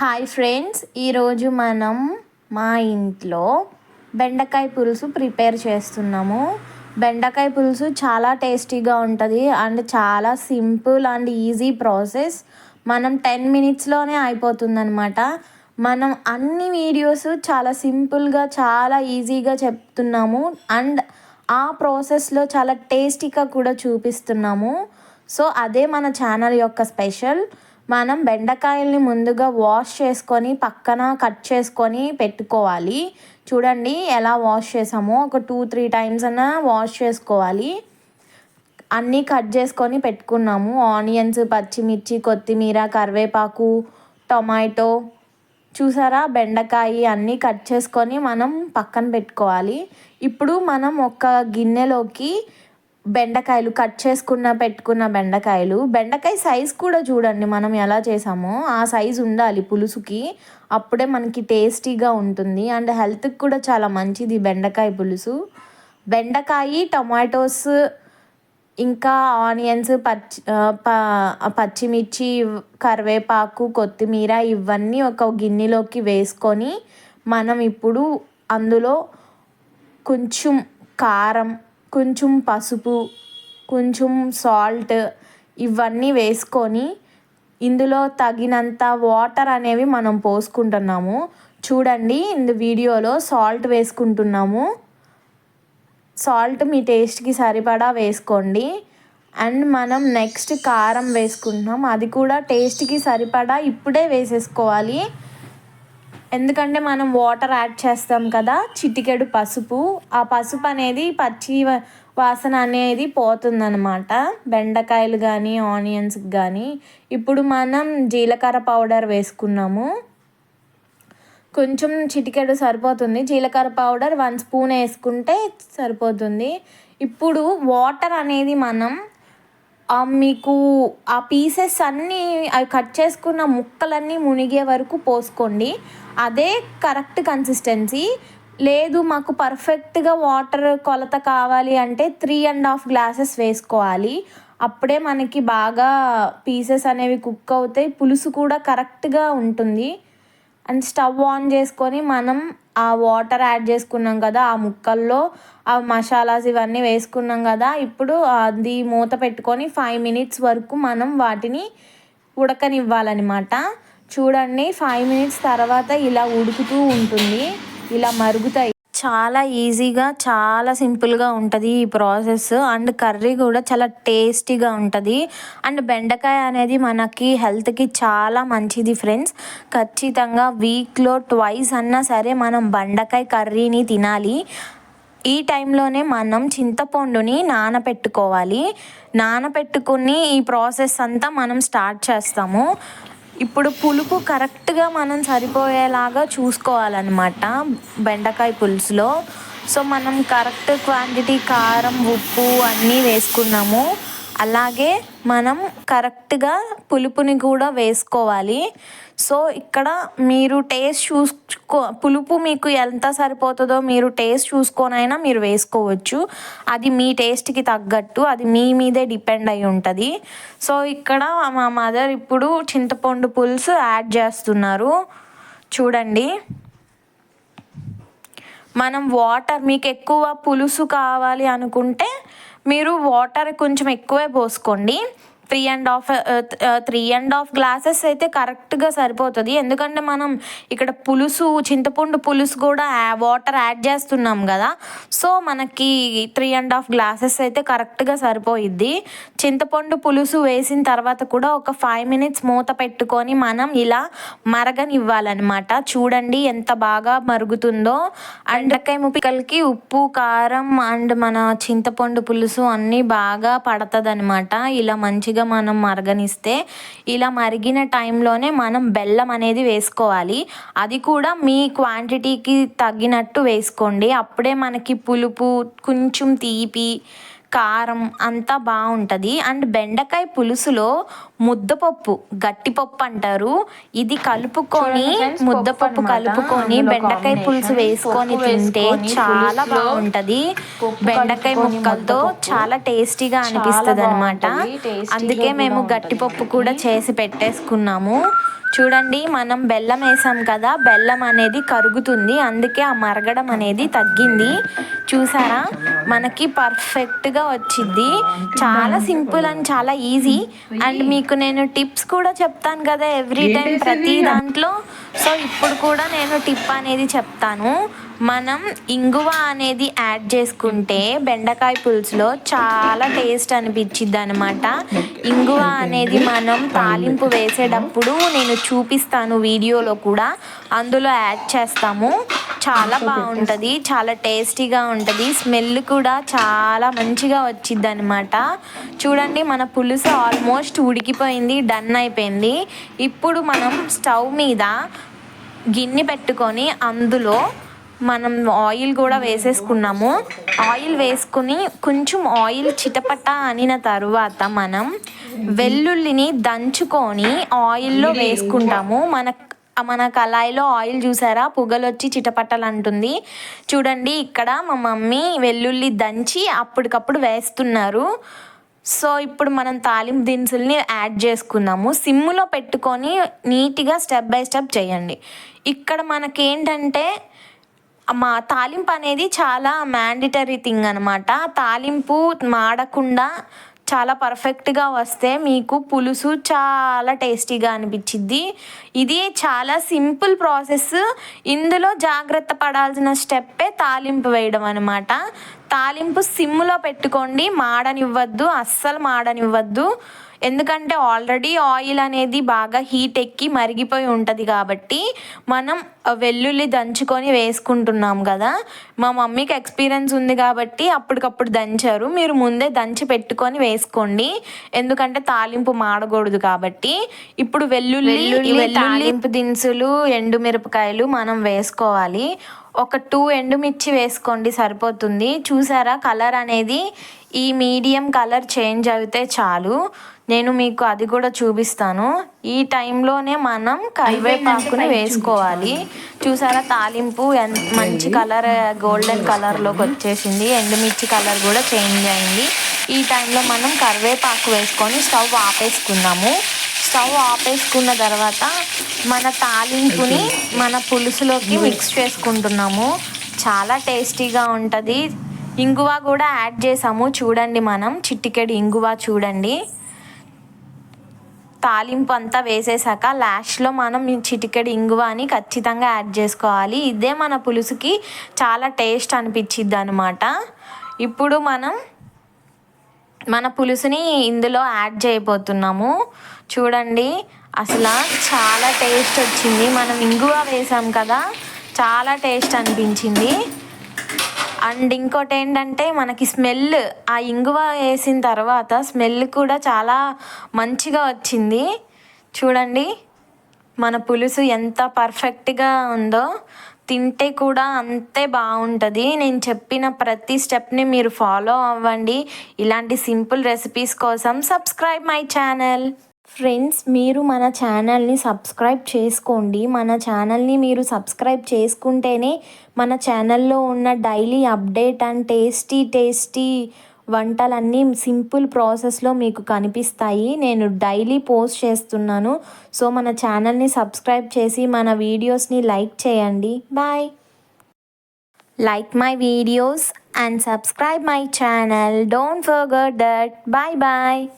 Hi friends ఈరోజు మనం మా ఇంట్లో బెండకాయ పులుసు ప్రిపేర్ చేస్తున్నాము. బెండకాయ పులుసు చాలా టేస్టీగా ఉంటుంది అండ్ చాలా సింపుల్ అండ్ ఈజీ ప్రాసెస్. మనం టెన్ మినిట్స్లోనే అయిపోతుందనమాట మనం అన్ని వీడియోస్ చాలా సింపుల్గా చాలా ఈజీగా చెప్తున్నాము అండ్ ఆ ప్రాసెస్లో చాలా టేస్టీగా కూడా చూపిస్తున్నాము. సో అదే మన ఛానల్ యొక్క స్పెషల్. మనం బెండకాయల్ని ముందుగా వాష్ చేసుకొని పక్కన కట్ చేసుకొని పెట్టుకోవాలి. చూడండి ఎలా వాష్ చేసామో. ఒక టూ త్రీ టైమ్స్ అన్నా వాష్ చేసుకోవాలి. అన్నీ కట్ చేసుకొని పెట్టుకున్నాము. ఆనియన్స్ పచ్చిమిర్చి కొత్తిమీర కరివేపాకు టొమాటో. చూసారా? బెండకాయ అన్నీ కట్ చేసుకొని మనం పక్కన పెట్టుకోవాలి. ఇప్పుడు మనం ఒక గిన్నెలోకి బెండకాయలు కట్ చేసుకున్న పెట్టుకున్న బెండకాయలు. బెండకాయ సైజ్ కూడా చూడండి మనం ఎలా చేసామో. ఆ సైజు ఉండాలి పులుసుకి. అప్పుడే మనకి టేస్టీగా ఉంటుంది. అండ్ హెల్త్కి కూడా చాలా మంచిది బెండకాయ పులుసు. బెండకాయ టొమాటోస్ ఇంకా ఆనియన్స్ పచ్చి పచ్చిమిర్చి కరివేపాకు కొత్తిమీర ఇవన్నీ ఒక గిన్నెలోకి వేసుకొని మనం ఇప్పుడు అందులో కొంచెం కారం కొంచెం పసుపు కొంచెం సాల్ట్ ఇవన్నీ వేసుకొని ఇందులో తగినంత వాటర్ అనేవి మనం పోసుకుంటున్నాము. చూడండి ఇందు వీడియోలో సాల్ట్ వేసుకుంటున్నాము. సాల్ట్ మీ టేస్ట్కి సరిపడా వేసుకోండి. అండ్ మనం నెక్స్ట్ కారం వేసుకుంటున్నాం. అది కూడా టేస్ట్కి సరిపడా ఇప్పుడే వేసేసుకోవాలి. ఎందుకంటే మనం వాటర్ యాడ్ చేస్తాం కదా చిటికెడు పసుపు. ఆ పసుపు అనేది పచ్చి వాసన అనేది పోతుందనమాట బెండకాయలు కానీ ఆనియన్స్ కానీ ఇప్పుడు మనం జీలకర్ర పౌడర్ వేసుకున్నాము. కొంచెం చిటికెడు సరిపోతుంది. జీలకర్ర పౌడర్ వన్ స్పూన్ వేసుకుంటే సరిపోతుంది. ఇప్పుడు వాటర్ అనేది మనం మీకు ఆ పీసెస్ అన్నీ అవి కట్ చేసుకున్న ముక్కలన్నీ మునిగే వరకు పోసుకోండి. అదే కరెక్ట్ కన్సిస్టెన్సీ లేదు మాకు పర్ఫెక్ట్గా వాటర్ కొలత కావాలి అంటే త్రీ అండ్ హాఫ్ గ్లాసెస్ వేసుకోవాలి. అప్పుడే మనకి బాగా పీసెస్ అనేవి కుక్ అవుతాయి. పులుసు కూడా కరెక్ట్గా ఉంటుంది. అండ్ స్టవ్ ఆన్ చేసుకొని మనం ఆ వాటర్ యాడ్ చేసుకున్నాం కదా ఆ ముక్కల్లో ఆ మసాలాస్ ఇవన్నీ వేసుకున్నాం కదా ఇప్పుడు అది మూత పెట్టుకొని ఫైవ్ మినిట్స్ వరకు మనం వాటిని ఉడకనివ్వాలన్నమాట. చూడండి ఫైవ్ మినిట్స్ తర్వాత ఇలా ఉడుకుతూ ఉంటుంది ఇలా మరుగుతాయి. చాలా ఈజీగా చాలా సింపుల్గా ఉంటుంది ఈ ప్రాసెస్. అండ్ కర్రీ కూడా చాలా టేస్టీగా ఉంటుంది. అండ్ బెండకాయ అనేది మనకి హెల్త్కి చాలా మంచిది ఫ్రెండ్స్. ఖచ్చితంగా వీక్లో ట్వైస్ అన్నా సరే మనం బెండకాయ కర్రీని తినాలి. ఈ టైంలోనే మనం చింతపండుని నానపెట్టుకోవాలి. నానపెట్టుకుని ఈ ప్రాసెస్ అంతా మనం స్టార్ట్ చేస్తాము. ఇప్పుడు పులుపు కరెక్ట్గా మనం సరిపోయేలాగా చూసుకోవాలన్నమాట బెండకాయ పులుసులో. సో మనం కరెక్ట్ క్వాంటిటీ కారం ఉప్పు అన్నీ వేసుకున్నాము. అలాగే మనం కరెక్ట్గా పులుపుని కూడా వేసుకోవాలి. సో ఇక్కడ మీరు టేస్ట్ చూసుకో పులుపు మీకు ఎంత సరిపోతుందో మీరు టేస్ట్ చూసుకొనైనా మీరు వేసుకోవచ్చు. అది మీ టేస్ట్కి తగ్గట్టు అది మీ మీదే డిపెండ్ అయి ఉంటుంది. సో ఇక్కడ మా మదర్ ఇప్పుడు చింతపండు పులుసు యాడ్ చేస్తున్నారు. చూడండి. మనం వాటర్ మీకు ఎక్కువ పులుసు కావాలి అనుకుంటే మీరు వాటర్ కొంచెం ఎక్కువే పోసుకోండి. Three and half three and half glasses అయితే కరెక్ట్గా సరిపోతుంది. ఎందుకంటే మనం ఇక్కడ పులుసు చింతపండు పులుసు కూడా వాటర్ యాడ్ చేస్తున్నాం కదా. సో మనకి త్రీ అండ్ హాఫ్ గ్లాసెస్ అయితే కరెక్ట్గా సరిపోయిద్ది. చింతపండు పులుసు వేసిన తర్వాత కూడా ఒక ఫైవ్ మినిట్స్ మూత పెట్టుకొని మనం ఇలా మరగనివ్వాలన్నమాట. చూడండి ఎంత బాగా మరుగుతుందో. అండకాయ ముపికలకి ఉప్పు కారం అండ్ మన చింతపండు పులుసు అన్నీ బాగా పడుతుంది అనమాట ఇలా మంచిగా మంచిగా మనం మరగనిస్తే ఇలా మరిగిన టైంలోనే మనం బెల్లం అనేది వేసుకోవాలి. అది కూడా మీ క్వాంటిటీకి తగ్గినట్టు వేసుకోండి. అప్పుడే మనకి పులుపు కొంచెం తీపి కారం అంతా బాగుంటుంది. అండ్ బెండకాయ పులుసులో ముద్దపప్పు గట్టిపప్పు అంటారు. ఇది కలుపుకొని ముద్దపప్పు కలుపుకొని బెండకాయ పులుసు వేసుకొని తింటే చాలా బాగుంటుంది. బెండకాయ ముక్కలతో చాలా టేస్టీగా అనిపిస్తుంది అనమాట అందుకే మేము గట్టిపప్పు కూడా చేసి పెట్టేసుకున్నాము. చూడండి మనం బెల్లం వేసాం కదా బెల్లం అనేది కరుగుతుంది. అందుకే ఆ మరగడం అనేది తగ్గింది. చూసారా? మనకి పర్ఫెక్ట్గా వచ్చింది. చాలా సింపుల్ అండ్ చాలా ఈజీ అండ్ మీకు నేను టిప్స్ కూడా చెప్తాను కదా ఎవ్రీ టైం ప్రతి దాంట్లో? సో ఇప్పుడు కూడా నేను టిప్ అనేది చెప్తాను. మనం ఇంగువ అనేది యాడ్ చేసుకుంటే బెండకాయ పులుసులో చాలా టేస్ట్ అనిపించిద్ది అనమాట ఇంగువ అనేది మనం తాలింపు. వేసేటప్పుడు నేను చూపిస్తాను వీడియోలో కూడా. అందులో యాడ్ చేస్తాము. చాలా బాగుంటుంది చాలా టేస్టీగా ఉంటుంది. స్మెల్ కూడా చాలా మంచిగా వచ్చిద్ది అనమాట చూడండి మన పులుసు ఆల్మోస్ట్ ఉడికిపోయింది డన్ అయిపోయింది. ఇప్పుడు మనం స్టవ్ మీద గిన్నె పెట్టుకొని అందులో మనం ఆయిల్ కూడా వేసేసుకున్నాము. ఆయిల్ వేసుకుని కొంచెం ఆయిల్ చిటపట అనిన తరువాత మనం వెల్లుల్లిని దంచుకొని ఆయిల్లో వేసుకుంటాము. మన మన కళాయిలో ఆయిల్ చూసారా? పొగలు వచ్చి చిటపట్టలు అంటుంది చూడండి ఇక్కడ మా మమ్మీ వెల్లుల్లి దంచి అప్పటికప్పుడు వేస్తున్నారు. సో ఇప్పుడు మనం తాలింపు దినుసుల్ని యాడ్ చేసుకున్నాము సిమ్లో పెట్టుకొని నీట్గా స్టెప్ బై స్టెప్ చేయండి. ఇక్కడ మనకేంటంటే మా తాలింపు అనేది చాలా మ్యాండిటరీ థింగ్ అనమాట తాలింపు మాడకుండా చాలా పర్ఫెక్ట్గా వస్తే మీకు పులుసు చాలా టేస్టీగా అనిపించిద్ది. ఇది చాలా సింపుల్ ప్రాసెస్. ఇందులో జాగ్రత్త పడాల్సిన స్టెప్పే తాలింపు వేయడం అనమాట తాలింపు సిమ్లో పెట్టుకోండి. మాడనివ్వద్దు. అస్సలు మాడనివ్వద్దు. ఎందుకంటే ఆల్రెడీ ఆయిల్ అనేది బాగా హీట్ ఎక్కి మరిగిపోయి ఉంటుంది కాబట్టి మనం వెల్లుల్లి దంచుకొని వేసుకుంటున్నాం కదా. మా మమ్మీకి ఎక్స్పీరియన్స్ ఉంది కాబట్టి అప్పటికప్పుడు దంచారు. మీరు ముందే దంచి పెట్టుకొని వేసుకోండి. ఎందుకంటే తాలింపు మాడకూడదు కాబట్టి. ఇప్పుడు వెల్లుల్లి వెల్లుల్లింపు దినుసులు ఎండుమిరపకాయలు మనం వేసుకోవాలి. ఒక టూ ఎండుమిర్చి వేసుకోండి సరిపోతుంది. చూసారా? కలర్ అనేది ఈ మీడియం కలర్ చేంజ్ అయితే చాలు. నేను మీకు అది కూడా చూపిస్తాను. ఈ టైంలోనే మనం కరివేపాకుని వేసుకోవాలి. చూసారా? తాలింపు ఎంత మంచి కలర్ గోల్డెన్ కలర్లోకి వచ్చేసింది. ఎండుమిర్చి కలర్ కూడా చేంజ్ అయింది. ఈ టైంలో మనం కరివేపాకు వేసుకొని స్టవ్ ఆపేసుకున్నాము. స్టవ్ ఆపేసుకున్న తర్వాత మన తాలింపుని మన పులుసులోకి మిక్స్ చేసుకుంటున్నాము. చాలా టేస్టీగా ఉంటుంది. ఇంగువ కూడా యాడ్ చేసాము. చూడండి మనం. చిట్టికెడు ఇంగువ చూడండి. తాలింపు అంతా వేసేసాక లాస్ట్లో మనం చిటికెడు ఇంగువ అని ఖచ్చితంగా యాడ్ చేసుకోవాలి. ఇదే మన పులుసుకి చాలా టేస్ట్ అనిపించిద్ది అనమాట ఇప్పుడు మనం మన పులుసుని ఇందులో యాడ్ చేయబోతున్నాము. చూడండి అసలు చాలా టేస్ట్ వచ్చింది. మనం ఇంగువ వేసాం కదా చాలా టేస్ట్ అనిపించింది. అండ్ ఇంకోటి ఏంటంటే మనకి స్మెల్ ఆ ఇంగువ వేసిన తర్వాత స్మెల్ కూడా చాలా మంచిగా వచ్చింది. చూడండి మన పులుసు ఎంత పర్ఫెక్ట్గా ఉందో. తింటే కూడా అంతే బాగుంటుంది. నేను చెప్పిన ప్రతి స్టెప్ని మీరు ఫాలో అవ్వండి. ఇలాంటి సింపుల్ రెసిపీస్ కోసం సబ్స్క్రైబ్ మై ఛానల్. ఫ్రెండ్స్ మీరు మన ఛానల్ని సబ్స్క్రైబ్ చేసుకోండి. మన ఛానల్ని మీరు సబ్స్క్రైబ్ చేసుకుంటేనే మన ఛానల్లో ఉన్న daily update and tasty tasty వంటలన్నీ సింపుల్ ప్రాసెస్లో మీకు కనిపిస్తాయి. నేను డైలీ పోస్ట్ చేస్తున్నాను. సో మన ఛానల్ని సబ్స్క్రైబ్ చేసి మన వీడియోస్ని లైక్ చేయండి. Bye. Like my videos and subscribe my channel. Don't forget that. Bye bye.